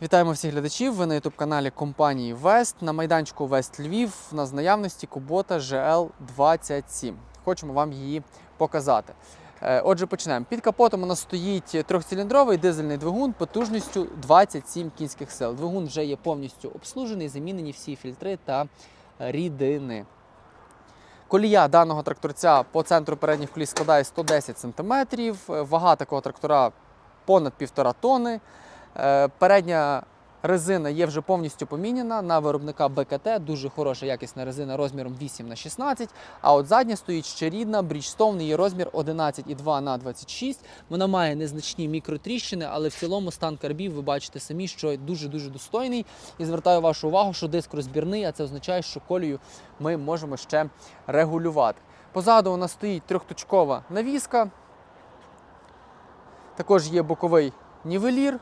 Вітаємо всіх глядачів. Ви на youtube каналі компанії Вест. На майданчику Вест Львів у нас наявності Кубота GL27. Хочемо вам її показати. Е, Отже, почнемо. Під капотом у нас стоїть трьохциліндровий дизельний двигун потужністю 27 кінських сил. Двигун вже є повністю обслужений, замінені всі фільтри та рідини. Колія даного тракторця по центру передніх коліс складає 110 см. Вага такого трактора понад 1,5 тонни. Е, Передня резина є вже повністю поміняна на виробника БКТ. Дуже хороша якісна резина розміром 8 на 16 А от задня стоїть ще рідна Bridgestone, її розмір 11,2 на 26 Вона має незначні мікротріщини, але в цілому стан карбів ви бачите самі, що дуже-дуже достойний. І звертаю вашу увагу, що диск розбірний, а це означає, що колію ми можемо ще регулювати. Позаду у нас стоїть трьохточкова навіска. Також є боковий нівелір.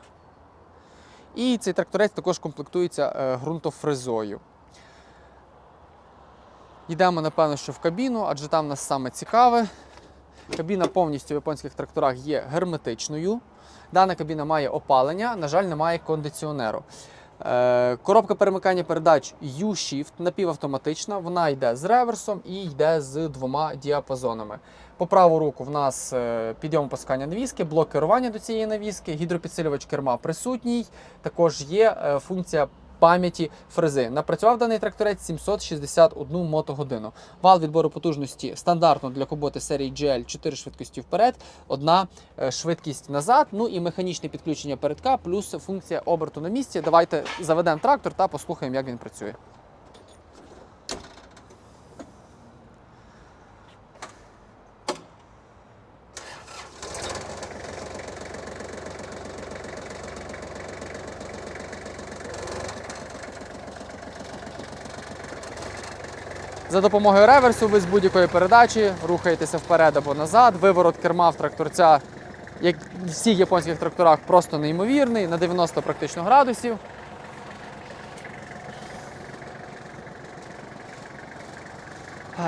І цей тракторець також комплектується е, ґрунтофрезою. Йдемо, напевно, що в кабіну, адже там нас саме цікаве. Кабіна повністю в японських тракторах є герметичною. Дана кабіна має опалення, на жаль, немає кондиціонеру. Е, Коробка перемикання передач U-Shift напівавтоматична. Вона йде з реверсом і йде з двома діапазонами. По праву руку в нас е, підйом опускання навіски, блок керування до цієї навіски, гідропідсилювач керма присутній. Також є е, функція пам'яті фрези. Напрацював даний тракторець 761 мотогодину. Вал відбору потужності стандартно для куботи серії GL 4 швидкості вперед, одна е, швидкість назад. Ну і механічне підключення передка, плюс функція оберту на місці. Давайте заведемо трактор та послухаємо, як він працює. За допомогою реверсу ви з будь-якої передачі рухаєтеся вперед або назад. Виворот керма в тракторця, як в всіх японських тракторах, просто неймовірний, на 90 практично градусів.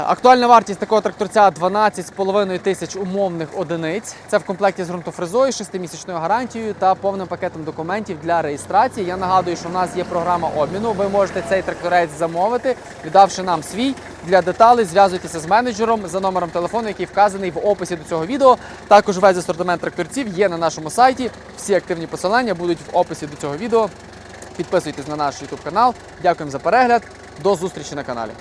Актуальна вартість такого тракторця 12,5 тисяч умовних одиниць. Це в комплекті з ґрунтофрезою, 6-місячною гарантією та повним пакетом документів для реєстрації. Я нагадую, що у нас є програма обміну. Ви можете цей тракторець замовити, віддавши нам свій. Для деталей зв'язуйтеся з менеджером за номером телефону, який вказаний в описі до цього відео. Також весь асортимент тракторців є на нашому сайті. Всі активні посилання будуть в описі до цього відео. Підписуйтесь на наш YouTube канал. Дякуємо за перегляд. До зустрічі на каналі.